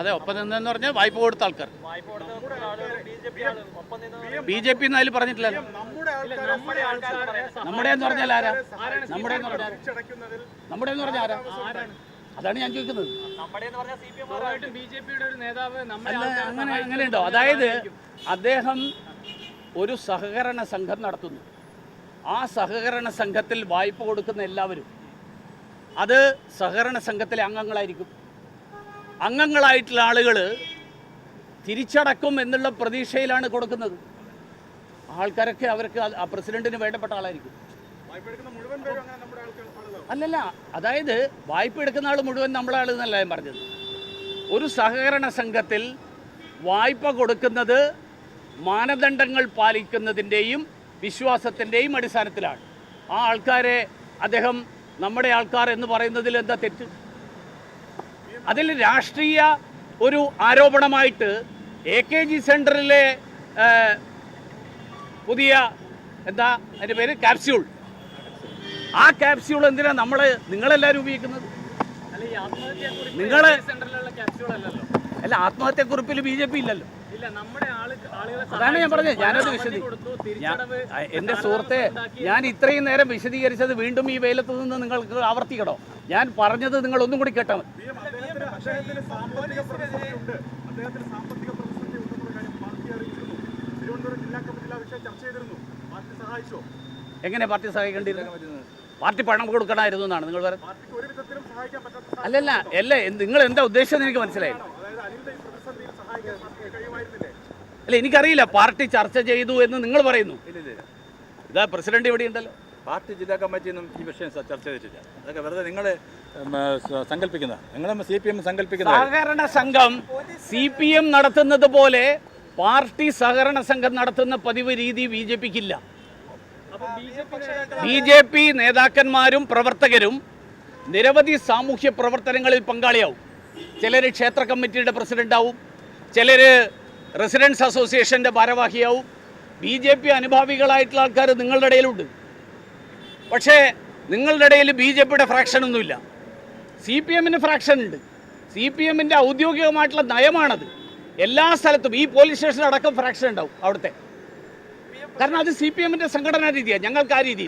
അതെ ഒപ്പം നിന്നെന്ന് പറഞ്ഞാൽ വായ്പ കൊടുത്ത ആൾക്കാർ. ബി ജെ പി എന്നാലും പറഞ്ഞിട്ടില്ല പറഞ്ഞിട്ടില്ലല്ലോ. നമ്മുടെ എന്ന് പറഞ്ഞാൽ ആരാ? നമ്മുടെ എന്ന് പറഞ്ഞാൽ നമ്മുടെ എന്ന് പറഞ്ഞാൽ ആരാ? അതാണ് ഞാൻ ചോദിക്കുന്നത്. അങ്ങനെ അങ്ങനെയുണ്ടോ അതായത് അദ്ദേഹം ഒരു സഹകരണ സംഘം നടത്തുന്നു. ആ സഹകരണ സംഘത്തിൽ വായ്പ കൊടുക്കുന്ന എല്ലാവരും അത് സഹകരണ സംഘത്തിലെ അംഗങ്ങളായിരിക്കും. അംഗങ്ങളായിട്ടുള്ള ആളുകൾ തിരിച്ചടക്കും എന്നുള്ള പ്രതീക്ഷയിലാണ് കൊടുക്കുന്നത്. ആൾക്കാരൊക്കെ അവർക്ക് ആ പ്രസിഡന്റിന് വേണ്ടപ്പെട്ട ആളായിരിക്കും. അല്ലല്ല അതായത് വായ്പ എടുക്കുന്ന ആൾ മുഴുവൻ നമ്മളെ ആൾ എന്നല്ല ഞാൻ പറഞ്ഞത്. ഒരു സഹകരണ സംഘത്തിൽ വായ്പ കൊടുക്കുന്നത് മാനദണ്ഡങ്ങൾ പാലിക്കുന്നതിന്റെയും വിശ്വാസത്തിന്റെയും അടിസ്ഥാനത്തിലാണ്. ആ ആൾക്കാരെ അദ്ദേഹം നമ്മുടെ ആൾക്കാർ എന്ന് പറയുന്നതിൽ എന്താ തെറ്റ്? അതിൽ രാഷ്ട്രീയ ഒരു ആരോപണമായിട്ട് എ കെ ജി സെന്ററിലെ പുതിയ എന്താ അതിന്റെ പേര്? കാപ്സ്യൂൾ ആ ക്യാപ്സ്യൂൾ എന്തിനാ നമ്മൾ നിങ്ങളെല്ലാവരും ഉപയോഗിക്കുന്നത്? അല്ലല്ലോ. അല്ല ആത്മഹത്യക്കുറിപ്പിൽ ബി ജെ പി ഇല്ലല്ലോ. അതാണ് ഞാൻ പറഞ്ഞത്. ഞാനത് വിശദീ എന്റെ സുഹൃത്തെ ഞാൻ ഇത്രയും നേരം വിശദീകരിച്ചത് വീണ്ടും ഈ വെയിലത്ത് നിന്ന് നിങ്ങൾക്ക് ആവർത്തിക്കണോ? ഞാൻ പറഞ്ഞത് നിങ്ങൾ ഒന്നും കൂടി കേട്ടാൽ മതി. അദ്ദേഹത്തിന് സാമ്പത്തിക പ്രതിസന്ധി ഉണ്ട് അദ്ദേഹത്തിന് സാമ്പത്തിക പ്രതിസന്ധി ഉണ്ടെന്നുള്ള കാര്യം പാർട്ടി അറിയിച്ചിരുന്നു. തിരുവനന്തപുരം ജില്ലാ കമ്മിറ്റിയിൽ ആ വിഷയം ചർച്ച ചെയ്തിരുന്നു. പാർട്ടി സഹായിച്ചോ? എങ്ങനെ പാർട്ടി സഹായിക്കേണ്ടിയിരുന്നു? പാർട്ടി പണം കൊടുക്കണമായിരുന്നു എന്നാണ് നിങ്ങൾ പറയുന്നത്? പാർട്ടിക്ക് ഒരു വിധത്തിലും സഹായിക്കാൻ പറ്റാത്ത അല്ലല്ല അല്ല നിങ്ങൾ എന്താ ഉദ്ദേശം എനിക്ക് മനസ്സിലായി. അല്ല എനിക്കറിയില്ല പാർട്ടി ചർച്ച ചെയ്തു എന്ന് നിങ്ങൾ പറയുന്നു. ഇതാ പ്രസിഡന്റ് ഇവിടെ ഉണ്ടല്ലോ. പാർട്ടി ജില്ലാ കമ്മിറ്റിയൊന്നും ഈ വിഷയം ചർച്ച ചെയ്തിട്ടില്ല. അതൊക്കെ വെറുതെ നിങ്ങൾ സഹകരണ സംഘം സി പി എം നടത്തുന്നത് പോലെ പാർട്ടി സഹകരണ സംഘം നടത്തുന്ന പതിവ് രീതി ബി ജെ പിക്കില്ല. അപ്പൊ ബി ജെ പി നേതാക്കൾ ബി ജെ പി നേതാക്കന്മാരും പ്രവർത്തകരും നിരവധി സാമൂഹ്യ പ്രവർത്തനങ്ങളിൽ പങ്കാളിയാവും. ചിലർ ക്ഷേത്ര കമ്മിറ്റിയുടെ പ്രസിഡന്റാവും ചിലർ റെസിഡൻസ് അസോസിയേഷന്റെ ഭാരവാഹിയാവും. ബി ജെ പി അനുഭാവികളായിട്ടുള്ള ആൾക്കാർ നിങ്ങളുടെ ഇടയിലുണ്ട്. പക്ഷേ നിങ്ങളുടെ ഇടയിൽ ബി ജെ പിയുടെ ഫ്രാക്ഷനൊന്നുമില്ല സി പി എമ്മിന് ഫ്രാക്ഷൻ ഉണ്ട്. സി പി എമ്മിന്റെ ഔദ്യോഗികമായിട്ടുള്ള നയമാണത്. എല്ലാ സ്ഥലത്തും ഈ പോലീസ് സ്റ്റേഷൻ അടക്കം ഫ്രാക്ഷൻ ഉണ്ടാവും അവിടുത്തെ. കാരണം അത് സി പി എമ്മിന്റെ സംഘടനാ രീതിയാണ് ഞങ്ങൾക്ക് ആ അങ്ങനെ?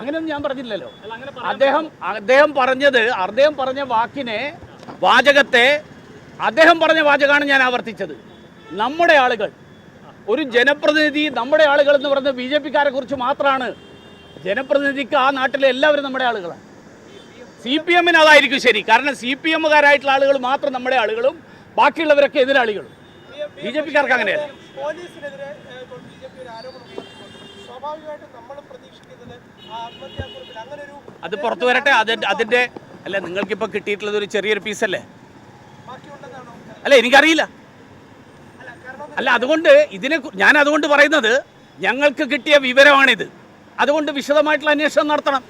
അങ്ങനെയൊന്നും ഞാൻ പറഞ്ഞില്ലല്ലോ. അദ്ദേഹം അദ്ദേഹം പറഞ്ഞത് അദ്ദേഹം പറഞ്ഞ വാക്കിനെ വാചകത്തെ അദ്ദേഹം പറഞ്ഞ വാചകമാണ് ഞാൻ ആവർത്തിച്ചത്. നമ്മുടെ ആളുകൾ ഒരു ജനപ്രതിനിധി നമ്മുടെ ആളുകൾ എന്ന് പറയുന്നത് ബി ജെ പിക്കാരെ കുറിച്ച് മാത്രമാണ് ജനപ്രതിനിധിക്ക് ആ നാട്ടിലെ എല്ലാവരും നമ്മുടെ ആളുകളാണ്. സി പി എമ്മിന് അതായിരിക്കും ശരി. കാരണം സി പി എമ്മുകാരായിട്ടുള്ള ആളുകൾ മാത്രം നമ്മുടെ ആളുകളും ബാക്കിയുള്ളവരൊക്കെ എതിരാളികളും. ബി ജെ പിക്കാർക്ക് അങ്ങനെയല്ല. അത് പുറത്തു വരട്ടെ. അതിന്റെ അതിന്റെ അല്ല നിങ്ങൾക്കിപ്പോൾ കിട്ടിയിട്ടുള്ളത് ഒരു ചെറിയൊരു പീസല്ലേ? അല്ല എനിക്കറിയില്ല. അല്ല അതുകൊണ്ട് ഇതിനെ ഞാൻ അതുകൊണ്ട് പറയുന്നത് ഞങ്ങൾക്ക് കിട്ടിയ വിവരമാണിത്. അതുകൊണ്ട് വിശദമായിട്ടുള്ള അന്വേഷണം നടത്തണം.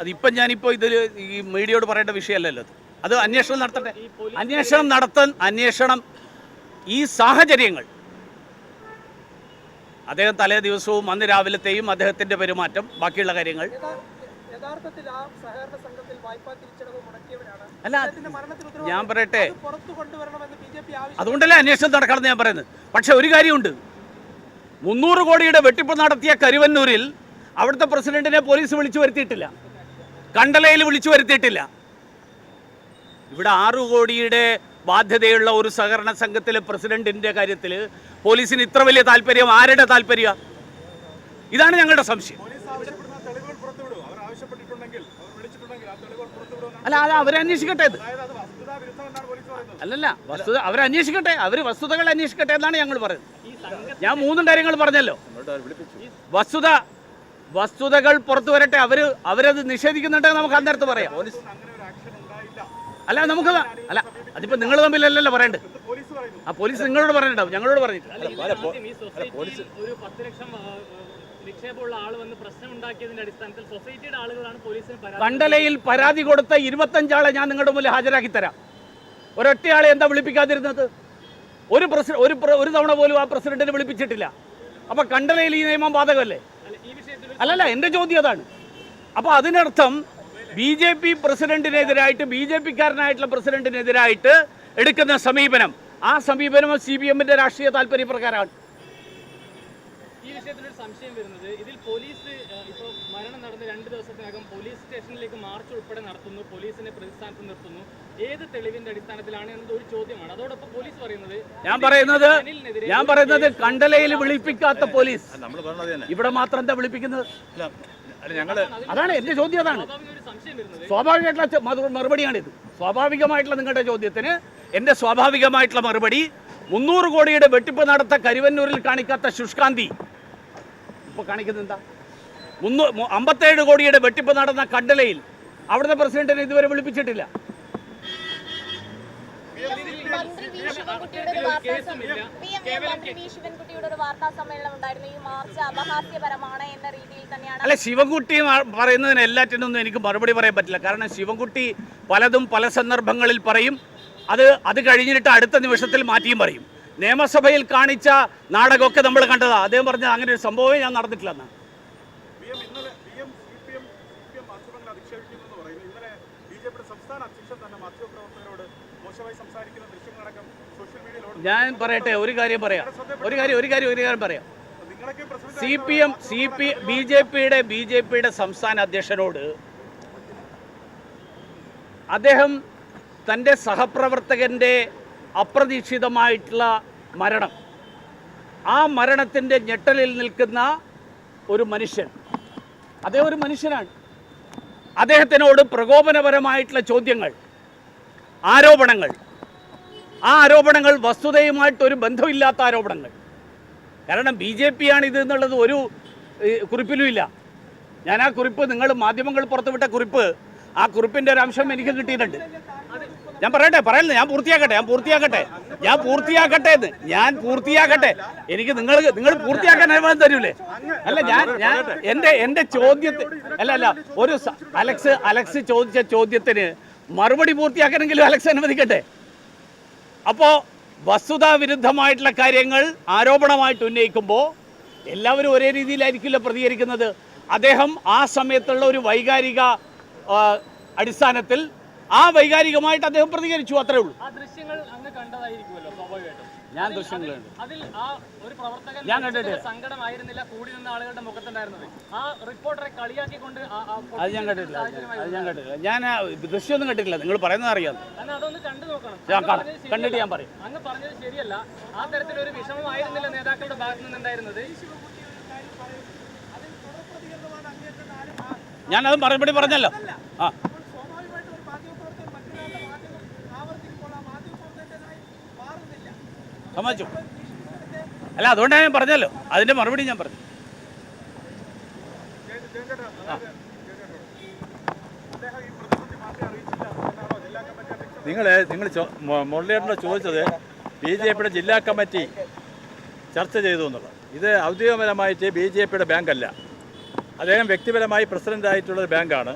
അതിപ്പം ഞാനിപ്പോൾ ഇതിൽ ഈ മീഡിയയോട് പറയേണ്ട വിഷയമല്ലല്ലോ അത്. അത് അന്വേഷണം നടത്തട്ടെ. അന്വേഷണം നടത്താൻ അന്വേഷണം ഈ സാഹചര്യങ്ങൾ. അദ്ദേഹം തലേ ദിവസവും അന്ന് രാവിലത്തെയും അദ്ദേഹത്തിന്റെ പെരുമാറ്റം ബാക്കിയുള്ള കാര്യങ്ങൾ. യഥാർത്ഥത്തിൽ ആ സഹകരണ സംഘത്തിൽ വായ്പാ തിരിച്ചടവ് മുടക്കിയവരാണ്. അല്ല ഞാൻ പറയട്ടെ. പുറത്തു കൊണ്ടുവരണമെന്ന് ബി ജെ പി ആവശ്യം അതുകൊണ്ടല്ലേ അന്വേഷണം നടക്കണമെന്ന് ഞാൻ പറയുന്നത്. പക്ഷെ ഒരു കാര്യമുണ്ട്. മുന്നൂറ് കോടിയുടെ വെട്ടിപ്പ് നടത്തിയ കരുവന്നൂരിൽ അവിടുത്തെ പ്രസിഡന്റിനെ പോലീസ് വിളിച്ചു വരുത്തിയിട്ടില്ല. കണ്ടലയിൽ വിളിച്ചു വരുത്തിയിട്ടില്ല. ഇവിടെ ആറു കോടിയുടെ ബാധ്യതയുള്ള ഒരു സഹകരണ സംഘത്തിലെ പ്രസിഡന്റിന്റെ കാര്യത്തിൽ പോലീസിന് ഇത്ര വലിയ താല്പര്യം. ആരുടെ താല്പര്യം? ഇതാണ് ഞങ്ങളുടെ സംശയം. അല്ല അത് അവരന്വേഷിക്കട്ടെ ഇത്. അല്ലല്ല വസ്തുത അവരന്വേഷിക്കട്ടെ അവർ വസ്തുതകൾ അന്വേഷിക്കട്ടെ എന്നാണ് ഞങ്ങൾ പറയുന്നത്. ഞാൻ മൂന്നും കാര്യങ്ങൾ പറഞ്ഞല്ലോ. വസ്തുത വസ്തുതകൾ പുറത്തു വരട്ടെ. അവർ അവരത് നിഷേധിക്കുന്നുണ്ടെങ്കിൽ നമുക്ക് അന്നേരത്ത് പറയാം. അങ്ങനെ ഒരു ആക്ഷൻ ഉണ്ടായില്ല. അല്ല നമുക്ക് അല്ല അതിപ്പോ നിങ്ങൾ തമ്മിലല്ലല്ലോ പറയണ്ടേ? എന്ന് പോലീസ് പറയുന്നു. ആ പോലീസ് നിങ്ങളോട് പറഞ്ഞിട്ടുണ്ടാവും. ഞങ്ങളോട് പറഞ്ഞിട്ടില്ല നിക്ഷേപമുള്ള ആൾ വന്ന് പ്രശ്നം ഉണ്ടാക്കിയതിന്റെ അടിസ്ഥാനത്തിൽ സൊസൈറ്റിയുടെ ആളുകളാണ് പോലീസിന് കണ്ടലയിൽ പരാതി കൊടുത്ത ഇരുപത്തഞ്ചാളെ ഞാൻ നിങ്ങളുടെ മുന്നിൽ ഹാജരാക്കി തരാം ഒരൊറ്റയാളെ എന്താ വിളിപ്പിക്കാതിരുന്നത്? ഒരു പ്രസി ഒരു ഒരു തവണ പോലും ആ പ്രസിഡന്റിനെ വിളിപ്പിച്ചിട്ടില്ല. അപ്പൊ കണ്ടലയിൽ ഈ നിയമം ബാധകമല്ലേ? അല്ലല്ല എന്റെ ചോദ്യം അതാണ്. അപ്പൊ അതിനർത്ഥം ബി ജെ പി പ്രസിഡന്റിനെതിരായിട്ട് ബി ജെ പിക്കാരനായിട്ടുള്ള പ്രസിഡന്റിനെതിരായിട്ട് എടുക്കുന്ന സമീപനം. ആ സമീപനം സി പി എമ്മിന്റെ രാഷ്ട്രീയ താല്പര്യപ്രകാരമാണ്. ഈ വിഷയത്തിൽ ഒരു സംശയം വരുന്നത്. ഇതിൽ പോലീസ് ഇപ്പോൾ മരണം നടന്ന രണ്ട് ദിവസത്തിനകം പോലീസ് സ്റ്റേഷനിലേക്ക് മാർച്ച് ഉൾപ്പെടെ നടത്തുന്നു പോലീസിനെ പ്രതിസ്ഥാനത്ത് നിർത്തുന്നു. ഏത് തെളിവിന്റെ അടിസ്ഥാനത്തിലാണ് എന്നത് ഒരു ചോദ്യമാണ്. അതോടൊപ്പം പോലീസ് പറയുന്നത് ഞാൻ പറയുന്നത് ഞാൻ പറയുന്നത് കണ്ടലയിൽ വിളിപ്പിക്കാത്ത പോലീസ്. ഇവിടെ മാത്രം എന്താ വിളിപ്പിക്കുന്നത്? അല്ല അല്ല ഞങ്ങൾ അതാണ് എന്റെ ചോദ്യം അതാണ്. സ്വാഭാവിക ഒരു സംശയം വരുന്നത്. സ്വാഭാവികമായിട്ടുള്ള മറുപടിയാണിത്. സ്വാഭാവികമായിട്ടുള്ള നിങ്ങളുടെ ചോദ്യത്തിന് എന്റെ സ്വാഭാവികമായിട്ടുള്ള മറുപടി മുന്നൂറ് കോടിയുടെ വെട്ടിപ്പ് നടത്ത കരുവന്നൂരിൽ കാണിക്കാത്ത ശുഷ്കാന്തി. ഇപ്പോൾ കാണിക്കുന്നത് എന്താ? മുന്നൂ അമ്പത്തേഴ് കോടിയുടെ വെട്ടിപ്പ് നടന്ന കണ്ടലയിൽ അവിടുത്തെ പ്രസിഡന്റിനെ ഇതുവരെ വിളിപ്പിച്ചിട്ടില്ല. അല്ല ശിവൻകുട്ടി പറയുന്നതിന് എല്ലാറ്റിനൊന്നും എനിക്ക് മറുപടി പറയാൻ പറ്റില്ല. കാരണം ശിവൻകുട്ടി പലതും പല സന്ദർഭങ്ങളിൽ പറയും. അത് അത് കഴിഞ്ഞിട്ട് അടുത്ത നിമിഷത്തിൽ മാറ്റിയും പറയും. നിയമസഭയിൽ കാണിച്ച നാടകമൊക്കെ നമ്മൾ കണ്ടതാ. അദ്ദേഹം പറഞ്ഞ അങ്ങനെ ഒരു സംഭവമേ ഞാൻ നടന്നിട്ടില്ലെന്ന്. ഞാൻ പറയട്ടെ ഒരു കാര്യം പറയാം. ഒരു കാര്യം ഒരു കാര്യം ഒരു കാര്യം പറയാം. C P M C P B J പിയുടെ ബി ജെ പിയുടെ സംസ്ഥാന അധ്യക്ഷനോട് അദ്ദേഹം തന്റെ സഹപ്രവർത്തകന്റെ അപ്രതീക്ഷിതമായിട്ടുള്ള മരണം. ആ മരണത്തിന്റെ ഞെട്ടലിൽ നിൽക്കുന്ന ഒരു മനുഷ്യൻ. അതേ ഒരു മനുഷ്യനാണ്. അദ്ദേഹത്തിനോട് പ്രകോപനപരമായിട്ടുള്ള ചോദ്യങ്ങൾ ആരോപണങ്ങൾ. ആ ആരോപണങ്ങൾ വസ്തുതയുമായിട്ട് ഒരു ബന്ധമില്ലാത്ത ആരോപണങ്ങൾ. കാരണം ബി ജെ പി ആണ് ഇത് എന്നുള്ളത് ഒരു കുറിപ്പിലുമില്ല. ഞാൻ ആ കുറിപ്പ് നിങ്ങൾ മാധ്യമങ്ങൾ പുറത്തുവിട്ട കുറിപ്പ് ആ കുറിപ്പിന്റെ ഒരു അംശം എനിക്ക് കിട്ടിയിട്ടുണ്ട്. ഞാൻ പറയട്ടെ പറയുന്നത് ഞാൻ പൂർത്തിയാക്കട്ടെ ഞാൻ പൂർത്തിയാക്കട്ടെ. ഞാൻ പൂർത്തിയാക്കട്ടെ എന്ന്. ഞാൻ പൂർത്തിയാക്കട്ടെ. എനിക്ക് നിങ്ങൾ നിങ്ങൾ പൂർത്തിയാക്കാൻ അനുവാദം തരൂലേ? അല്ല ഞാൻ ഞാൻ എന്റെ എന്റെ ചോദ്യത്തെ അല്ല അല്ല ഒരു അലക്സ് അലക്സ് ചോദിച്ച ചോദ്യത്തിന് മറുപടി പൂർത്തിയാക്കണമെങ്കിലും അലക്സ് അനുവദിക്കട്ടെ. അപ്പോ അപ്പോൾ വസ്തുതാവിരുദ്ധമായിട്ടുള്ള കാര്യങ്ങൾ ആരോപണമായിട്ട് ഉന്നയിക്കുമ്പോൾ എല്ലാവരും ഒരേ രീതിയിലായിരിക്കില്ല പ്രതികരിക്കുന്നത്. അദ്ദേഹം ആ സമയത്തുള്ള ഒരു വൈകാരിക അടിസ്ഥാനത്തിൽ ആ വൈകാരികമായിട്ട് അദ്ദേഹം പ്രതികരിച്ചു അത്രേ ഉള്ളൂ. ദൃശ്യങ്ങൾ അങ്ങ് കണ്ടതായിരിക്കുമല്ലോ സ്വാഭാവികമായിട്ടും. ഞാൻ ദൃശ്യങ്ങൾ അതിൽ- ആ ഒരു പ്രവർത്തകൻ ഞാൻ കണ്ടിട്ടില്ല. സങ്കടമായിരുന്നില്ല കൂടി നിന്ന ആളുകളുടെ മുഖത്തുണ്ടായിരുന്നത്. ആ റിപ്പോർട്ടറെ കളിയാക്കിക്കൊണ്ട് അത് ഞാൻ കണ്ടിട്ടില്ല അത് ഞാൻ- കണ്ടിട്ടില്ല. ഞാൻ ദൃശ്യമൊന്നും കണ്ടിട്ടില്ല നിങ്ങൾ പറയുന്നത് അറിയാം. അതൊന്ന് കണ്ടു നോക്കണം. കണ്ടിട്ട് ഞാൻ പറയും. അങ്ങ് പറഞ്ഞത് ശരിയല്ല. ആ തരത്തിലൊരു വിഷമമായിരുന്നില്ല നേതാക്കളുടെ ഭാഗത്തു നിന്നുണ്ടായിരുന്നത്. ഞാനത് മറുപടി പറഞ്ഞല്ലോ. ആ അപ്പോൾ സ്വാഭാവികമായിട്ടും ഒരു മാധ്യമപ്രവർത്തകൻ മറ്റൊരാളുടെ വാചകം ആവർത്തിക്കുമ്പോൾ ആ മാധ്യമപ്രവർത്തകനായി മാറുന്നില്ല സമ്മതിച്ചു. അല്ല അതുകൊണ്ടാണ് ഞാൻ പറഞ്ഞല്ലോ. അതിന്റെ മറുപടി ഞാൻ പറഞ്ഞു. നിങ്ങൾ നിങ്ങൾ മുരളീധരനോട് ചോദിച്ചത് ബി ജെ പിയുടെ ജില്ലാ കമ്മിറ്റി ചർച്ച ചെയ്തു എന്നുള്ളത്. ഇത് ഔദ്യോഗികപരമായിട്ട് ബി ജെ പിയുടെ ബാങ്കല്ല. അദ്ദേഹം വ്യക്തിപരമായി ഒരു ബാങ്കാണ്.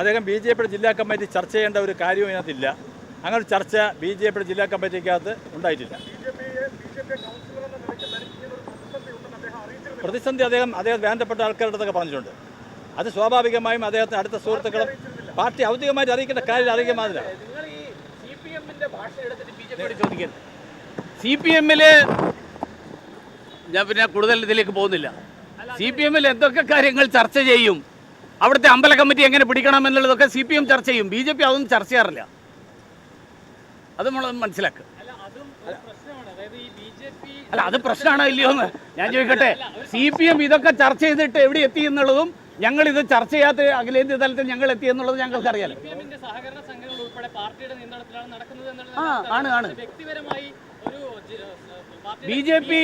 അദ്ദേഹം ബി ജെ പിയുടെ ജില്ലാ കമ്മിറ്റി ചർച്ച ചെയ്യേണ്ട ഒരു കാര്യവും ഇതിനകത്തില്ല. അങ്ങനെ ചർച്ച ബി ജെ പിയുടെ ജില്ലാ കമ്മിറ്റിക്കകത്ത് ഉണ്ടായിട്ടില്ല. പ്രതിസന്ധി അദ്ദേഹം അദ്ദേഹം വേണ്ടപ്പെട്ട ആൾക്കാരുടെ അടുത്തൊക്കെ പറഞ്ഞിട്ടുണ്ട്. അത് സ്വാഭാവികമായും അദ്ദേഹത്തിന് അടുത്ത സുഹൃത്തുക്കളും പാർട്ടി ഔദ്യോഗികമായിട്ട് അറിയിക്കേണ്ട കാര്യം പിയോട് സി പി എമ്മിൽ ഞാൻ പിന്നെ കൂടുതൽ ഇതിലേക്ക് പോകുന്നില്ല. സി പി എമ്മിൽ എന്തൊക്കെ കാര്യങ്ങൾ ചർച്ച ചെയ്യും? അവിടുത്തെ അമ്പല കമ്മിറ്റി എങ്ങനെ പിടിക്കണം എന്നുള്ളതൊക്കെ സി പി എം ചർച്ച ചെയ്യും. ബി ജെ പി അതൊന്നും ചർച്ച ചെയ്യാറില്ല. അത് നമ്മൾ മനസ്സിലാക്കുക അല്ല അതും പ്രശ്നമാണ്. ഇല്ലയോ എന്ന് ഞാൻ ചോദിക്കട്ടെ. സി പി എം ഇതൊക്കെ ചർച്ച ചെയ്തിട്ട് എവിടെ എത്തി എന്നുള്ളതും ഞങ്ങൾ ഇത് ചർച്ച ചെയ്യാത്ത അഖിലേന്ത്യാ തലത്തിൽ ഞങ്ങൾ എത്തി എന്നുള്ളത് ഞങ്ങൾക്കറിയാലോ അറിയാം ആ. ആണ്, ആണ്. ബി ജെ പി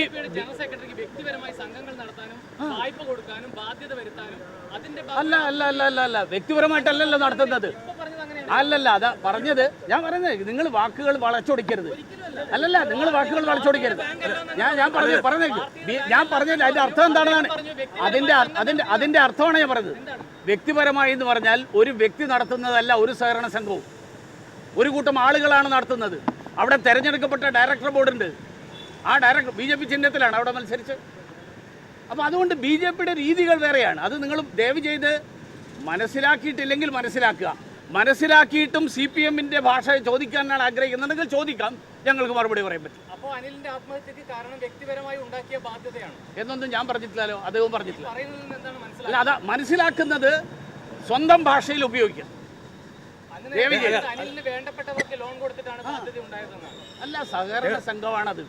അല്ല അല്ല അല്ല അല്ല അല്ല. വ്യക്തിപരമായിട്ടല്ലല്ലോ നടത്തുന്നത്. അല്ലല്ല അതാ പറഞ്ഞത്. ഞാൻ പറയുന്നത് നിങ്ങൾ വാക്കുകൾ വളച്ചൊടിക്കരുത്. അല്ലല്ല നിങ്ങൾ വാക്കുകൾ വളച്ചൊടിക്കരുത്. ഞാൻ ഞാൻ പറഞ്ഞു പറഞ്ഞേക്ക് ഞാൻ പറഞ്ഞില്ല അതിന്റെ അർത്ഥം എന്താണെന്നാണ്? അതിന്റെ അതിന്റെ അതിന്റെ അർത്ഥമാണ് ഞാൻ പറഞ്ഞത്. വ്യക്തിപരമായി എന്ന് പറഞ്ഞാൽ ഒരു വ്യക്തി നടത്തുന്നതല്ല ഒരു സഹകരണ സംഘവും. ഒരു കൂട്ടം ആളുകളാണ് നടത്തുന്നത്. അവിടെ തെരഞ്ഞെടുക്കപ്പെട്ട ഡയറക്ടർ ബോർഡുണ്ട്. ആ ഡയറക്ടർ ബി ജെ പി ചിഹ്നത്തിലാണ് അവിടെ മത്സരിച്ച് അപ്പോൾ അതുകൊണ്ട് ബി ജെ പിയുടെ രീതികൾ വേറെയാണ്. അത് നിങ്ങൾ ദയവ് ചെയ്ത് മനസ്സിലാക്കിയിട്ടില്ലെങ്കിൽ മനസ്സിലാക്കുക. മനസ്സിലാക്കിയിട്ടും സി പി എമ്മിന്റെ ഭാഷ ചോദിക്കാനാണ് ആഗ്രഹിക്കുന്നുണ്ടെങ്കിൽ ചോദിക്കാം. ഞങ്ങൾക്ക് മറുപടി പറയാൻ പറ്റും. അപ്പോൾ അനിലിന്റെ ആത്മഹത്യക്ക് കാരണം വ്യക്തിപരമായി ഉണ്ടാക്കിയ ബാധ്യതയാണ്. എന്നൊന്നും ഞാൻ പറഞ്ഞിട്ടില്ലല്ലോ. അദ്ദേഹം പറഞ്ഞിട്ടില്ല. അല്ല അതാ മനസ്സിലാക്കുന്നത് സ്വന്തം ഭാഷയിൽ ഉപയോഗിക്കാം. അനിലിന് വേണ്ടപ്പെട്ടവർക്ക് ലോൺ കൊടുത്തിട്ടാണ് ബാധ്യത ഉണ്ടായതെന്നാണ്. അല്ല സഹകരണ സംഘമാണത്.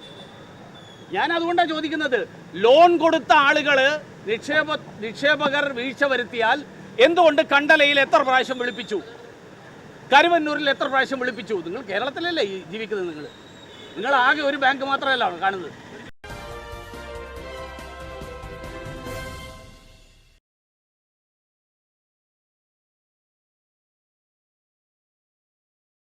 ഞാൻ അതുകൊണ്ടാണ് ചോദിക്കുന്നത് ലോൺ കൊടുത്ത ആളുകൾ നിക്ഷേപ നിക്ഷേപകർ വീഴ്ച വരുത്തിയാൽ എന്തുകൊണ്ട് കണ്ടലയിൽ എത്ര പ്രാവശ്യം വിളിപ്പിച്ചു? കരുവന്നൂരിൽ എത്ര പ്രാവശ്യം വിളിപ്പിച്ചു? നിങ്ങൾ കേരളത്തിലല്ലേ ജീവിക്കുന്നത് നിങ്ങൾ? നിങ്ങൾ ആകെ ഒരു ബാങ്ക് മാത്രമല്ല കാണുന്നത്?